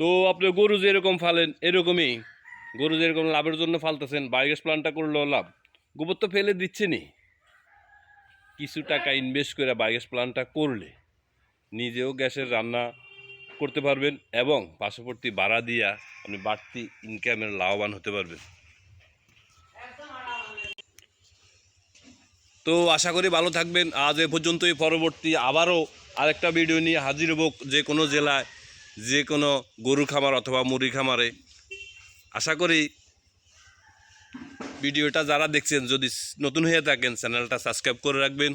তো আপনি গরু যেরকম ফালেন, এরকমই। গরু যেরকম লাভের জন্য ফালতেছেন, বায়োগ্যাস প্লান্টটা করলেও লাভ। গোবর তো ফেলে দিচ্ছেনই। কিছু টাকা ইনভেস্ট করে বায়োগ্যাস প্লান্টটা করলে নিজেও গ্যাসের রান্না করতে পারবেন এবং পার্শ্ববর্তী ভাড়া দিয়া আপনি বাড়তি ইনকামের লাভবান হতে পারবেন। তো আশা করি ভালো থাকবেন। আজ এ পর্যন্তই। পরবর্তী আবারও আরেকটা ভিডিও নিয়ে হাজির হব যে কোনো জেলায়। যে কোনো গরু খামার অথবা মুরগি খামারে। আশা করি ভিডিওটা যারা দেখছেন, যদি নতুন হয়ে থাকেন, চ্যানেলটা সাবস্ক্রাইব করে রাখবেন।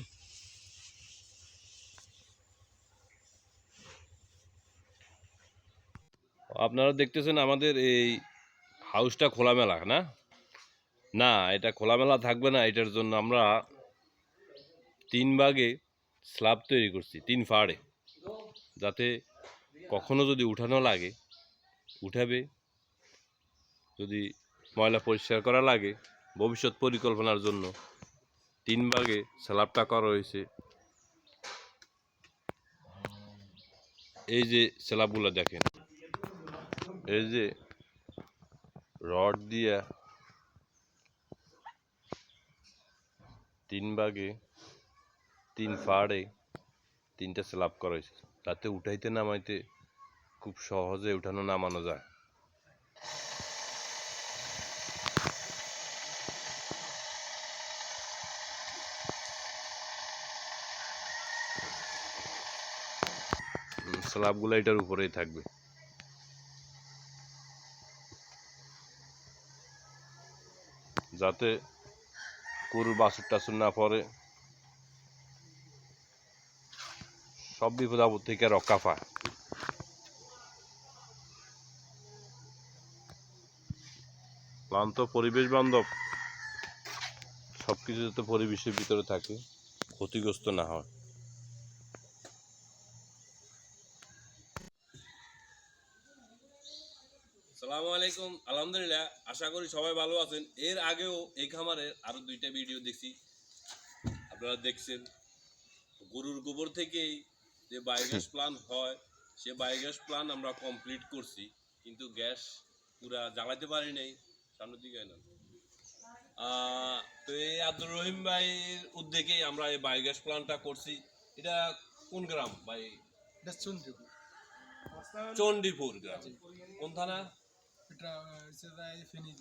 আপনারা দেখতেছেন আমাদের এই হাউসটা খোলামেলা, না? না, এটা খোলামেলা থাকবে না, এটার জন্য আমরা তিন ভাগে স্ল্যাব তৈরি করছি, তিন ফাড়ে, যাতে কখনো যদি উঠানো লাগে, উঠাবে। যদি ময়লা পরিষ্কার করা লাগে, ভবিষ্যৎ পরিকল্পনার জন্য তিন ভাগে স্ল্যাবটা করা হয়েছে। এই যে স্ল্যাবগুলো দেখেন, এই যে রড দিয়া তিন ভাগে, তিন ফাড়ে তিনটা স্ল্যাব করা হয়েছে তাতে উঠাইতে নামাইতে খুব সহজে উঠানো নামানো যায়। স্ল্যাবগুলো এটার উপরেই থাকবে। যাতে গরুর বাছুর টাছুর না পড়ে। সব বিপদ আপদ থেকে রক্ষা পায়। ক্লান্ত পরিবেশ বান্ধব, সব কিছু যাতে পরিবেশের ভিতরে থাকে, ক্ষতিগ্রস্ত না হয়। সালামু আলাইকুম, আলহামদুলিল্লাহ, আশা করি সবাই ভালো আছেন। এর আগেও এই খামারের আরও দুইটা ভিডিও দেখছি। আপনারা দেখছেন, গরুর গোবর থেকেই যে বায়োগ্যাস প্লান হয় সে বায়োগ্যাস প্লান আমরা কমপ্লিট করছি কিন্তু গ্যাস পুরা জ্বালাতে পারি নাই। সামনের দিকে না। তো এই আব্দুর রহিম ভাইয়ের উদ্যোগেই আমরা এই বায়োগ্যাস প্লান্টটা করছি। এটা কোন গ্রাম ভাই? এটা চন্দ্রপুর চণ্ডীপুর গ্রাম। কোন থানা? এটা ফেনী।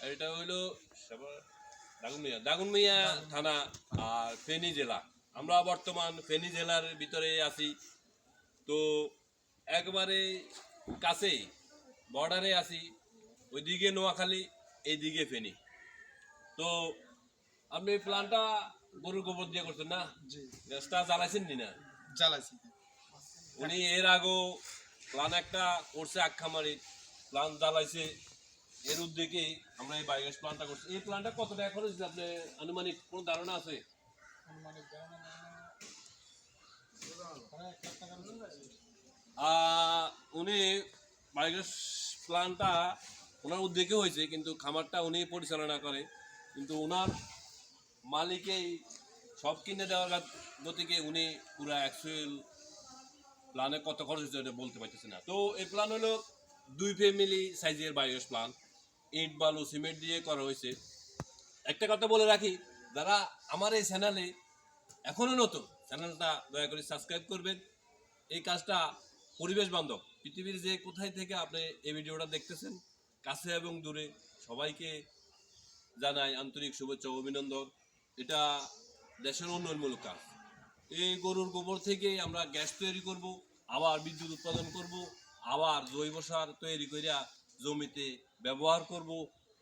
আর এটা হইল দাগুনমিয়া দাগুনমিয়া। থানা আর ফেনী জেলা। আমরা বর্তমান ফেনী জেলার ভিতরে আছি। তো একবারে কাছেই বর্ডারে আছি। ওইদিকে নোয়াখালী এইদিকে ফেনী। তো আপনি প্ল্যানটা গরুর গোবর দিয়ে করছেন না? গ্যাসটা জ্বালাইছেন নি না? জ্বালাইছি। উনি এর আগেও প্ল্যান একটা করছে আখামারি প্ল্যান জ্বালাইছে। এর উদ্যোগে আমরা এই বায়োগ্যাস প্ল্যানটা করছি। এই প্ল্যানটা কত টাকা খরচ? আপনি আনুমানিক কোনো ধারণা আছে? উনি বায়োগ্যাস প্ল্যানটা ওনার উদ্যোগে হয়েছে, কিন্তু খামারটা উনি পরিচালনা করে। কিন্তু ওনার মালিকেই সব কিনে দেওয়ার গতিকে উনি পুরো অ্যাকচুয়াল প্ল্যানে কত খরচ হয়েছে এটা বলতে পারতেছে না। তো এই প্ল্যান হলো দুই ফ্যামিলি সাইজের বায়োগ্যাস প্ল্যান ইট, বালু, সিমেন্ট দিয়ে করা হয়েছে। একটা কথা বলে রাখি যারা আমার এই চ্যানেলে এখনও নতুন চ্যানেলটা দয়া করে সাবস্ক্রাইব করবেন। এই কাজটা পরিবেশ বান্ধব, পৃথিবীর যে কোথায় থেকে আপনি এই ভিডিওটা দেখতেছেন, কাছে এবং দূরে সবাইকে জানাই আন্তরিক শুভেচ্ছা অভিনন্দন। এটা দেশের উন্নয়নমূলক কাজ। এই গরুর গোবর থেকে আমরা গ্যাস তৈরি করব, আবার বিদ্যুৎ উৎপাদন করব, আবার জৈব সার তৈরি করিয়া জমিতে ব্যবহার করব,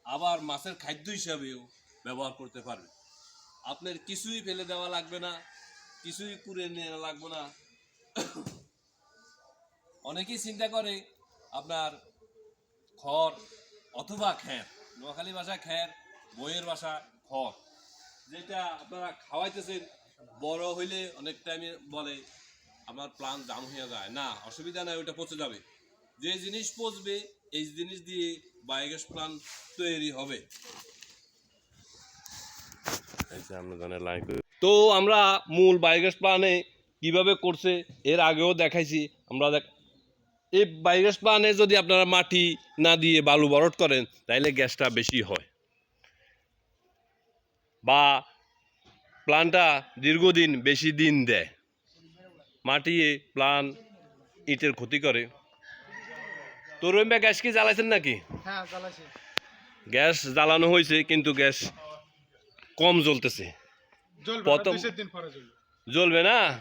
আবার মাছের খাদ্য হিসাবেও ব্যবহার করতে পারবে। আপনার কিছুই ফেলে দেওয়া লাগবে না, কিছুই কুড়ে নেওয়া লাগবে না। অনেকেই চিন্তা করে আপনার খড় অথবা খ্যার নোয়াখালী ভাষা খ্যার বইয়ের ভাষা খড়, যেটা আপনারা খাওয়াইতেছেন, বড় হইলে অনেক টাইমে বলে, আমার প্লান দাম হয়ে যায়। না, অসুবিধা নাই, ওইটা পচে যাবে। যে জিনিস পচবে, এই জিনিস দিয়ে বায়োগ্যাস প্লান তৈরি হবে। তো আমরা মূল বায়োগ্যাস প্লানে কীভাবে করছে এর আগেও দেখাইছি। আমরা দেখ এই বায়োগ্যাস প্লান্টে যদি আপনারা মাটি না দিয়ে বালু বরট করেন তাইলে গ্যাসটা বেশি হয়। বা প্লান্টটা দীর্ঘদিন বেশি দিন দেয়। মাটি প্লান ইটের ক্ষতি করে। তো রহিমা গ্যাস কি জ্বালাইছেন নাকি? হ্যাঁ গ্যাস জ্বালানো হয়েছে কিন্তু গ্যাস কম জ্বলতেছে। জ্বলবে প্রথম- না?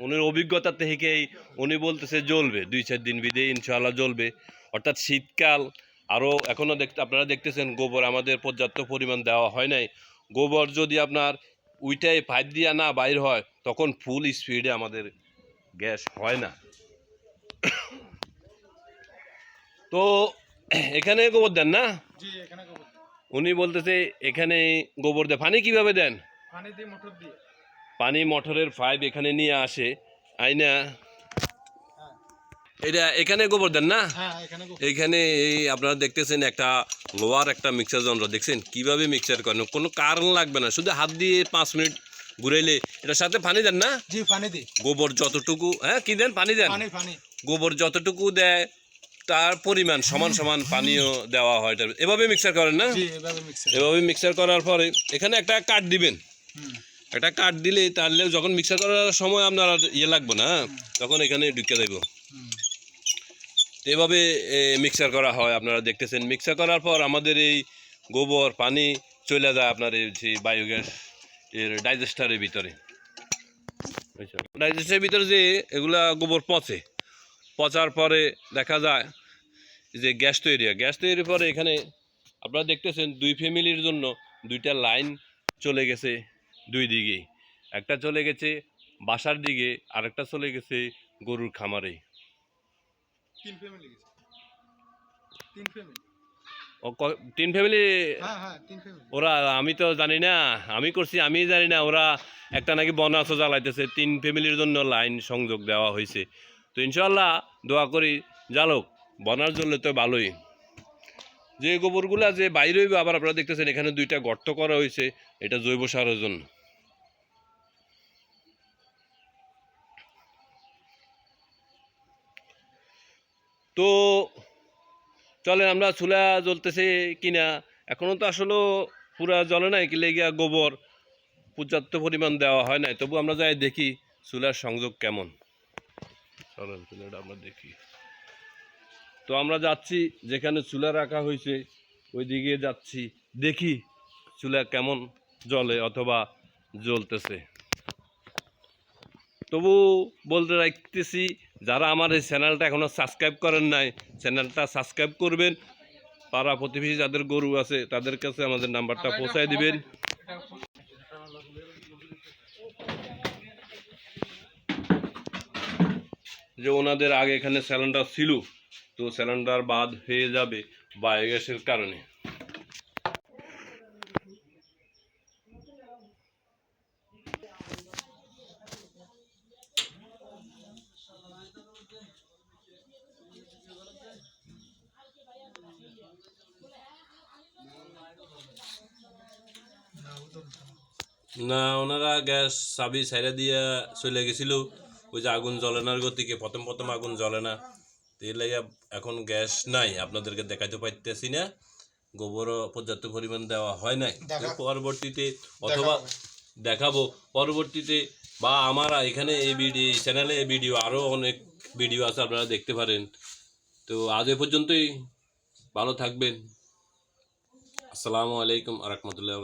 উনির অভিজ্ঞতা থেকেই উনি বলতেছে জ্বলবে দুই চার দিন বিদে ইনশাল্লাহ জ্বলবে। অর্থাৎ শীতকাল আরও এখনও দেখতে আপনারা দেখতেছেন গোবর আমাদের পর্যাপ্ত পরিমাণ দেওয়া হয় নাই। গোবর যদি আপনার উইটাই পাইপ দিয়া না বাইর হয় তখন ফুল স্পিডে আমাদের গ্যাস হয় না। তো এখানে গোবর দেন না? উনি বলতেছে এখানে গোবর দেন পানি কীভাবে দেন? পানি দিয়ে মোটর দিয়ে। পানি মোটরের পাইপ এখানে নিয়ে আসে। আইনা হ্যাঁ। এটা এখানে গোবর দেন না? হ্যাঁ এখানে এই আপনারা দেখতেছেন একটা লোয়ার একটা মিক্সার যন্ত্র। দেখছেন? কীভাবে মিক্সার করেন? কোনো কারণ লাগবে না। শুধু হাত দিয়ে পাঁচ মিনিট ঘুরাইলে এটার সাথে পানি দেন না? জি পানি দিই। গোবর যতটুকু হ্যাঁ কি দেন? পানি দেন। গোবর যতটুকু দেয় তার পরিমাণ সমান সমান পানিও দেওয়া হয় এভাবে মিক্সার করেন না? এভাবে মিক্সার করার পরে এখানে একটা কাঠ দিবেন। একটা কাঠ দিলে তাহলে যখন মিক্সার করার সময় আপনার আর ইয়ে লাগবে না তখন এখানে ঢুকে দেবো। এভাবে মিক্সার করা হয় আপনারা দেখতেছেন। মিক্সার করার পর আমাদের এই গোবর পানি চলে যায় আপনার এই যে বায়োগ্যাস এর ডাইজেস্টারের ভিতরে। ডাইজেস্টারের ভিতরে যে এগুলা গোবর পচে পচার পরে দেখা যায় যে গ্যাস তৈরি হয়। গ্যাস তৈরির পরে এখানে আপনারা দেখতেছেন দুই ফ্যামিলির জন্য দুইটা লাইন চলে গেছে দুই দিকেই একটা চলে গেছে বাসার দিকে আরেকটা চলে গেছে গরুর খামারে। তিন ফ্যামিলি তিন ফ্যামিলি। ও ক- তিন ফ্যামিলি? হ্যাঁ হ্যাঁ তিন ফ্যামিলি। ওরা আমি তো জানি না আমি করছি আমি জানি না ওরা একটা নাকি বনাসও জ্বালাইতেছে। তিন ফ্যামিলির জন্য লাইন সংযোগ দেওয়া হয়েছে। তো ইনশাল্লাহ দোয়া করি জালক বনার জন্য তো ভালোই। যে গোবরগুলা যে বাইরে হইবে, আবার আপনারা দেখতেছেন এখানে দুইটা গর্ত করা হয়েছে এটা জৈব সারের জন্য। তো চলেন, আমরা চুলা জ্বলতেছে কিনা, এখনও তো আসলে পুরা জ্বলে নাই, কি লেগিয়া গোবর পর্যাপ্ত পরিমাণ দেওয়া হয় নাই, তবু আমরা যাই দেখি চুলার সংযোগ কেমন। আমরা দেখি। তো আমরা যাচ্ছি, যেখানে চুলা রাখা হয়েছে ওই দিকে যাচ্ছি। দেখি চুলা কেমন জলে অথবা জ্বলতেছে। তবু বলতে রাখতেছি, যারা আমার এই চ্যানেলটা এখনও সাবস্ক্রাইব করেন নাই, চ্যানেলটা সাবস্ক্রাইব করবেন। পাড়া প্রতিবেশী যাদের গরু আছে, তাদের কাছে আমাদের নাম্বারটা পৌঁছায় দিবেন। যে ওনাদের আগে এখানে সিলিন্ডার ছিল, তো সিলিন্ডার বাদ হয়ে যাবে বায়োগ্যাসের কারণে। না, ওনারা গ্যাস চাবি ছাইরা দিয়ে চলে গেছিল। ওই যে আগুন জ্বলে না গতিকে প্রথম প্রথম আগুন জ্বলে না। তো এর লাগে এখন গ্যাস নাই আপনাদেরকে দেখাতে পাইতেছি না। গোবরও পর্যাপ্ত পরিমাণ দেওয়া হয় নাই। পরবর্তীতে অথবা দেখাবো। পরবর্তীতে বা আমার এখানে এই ভিডিও চ্যানেলে এই ভিডিও আরও অনেক ভিডিও আছে আপনারা দেখতে পারেন। তো আজ এ পর্যন্তই। ভালো থাকবেন। আসসালামু আলাইকুম আ রহমতুল্লাহ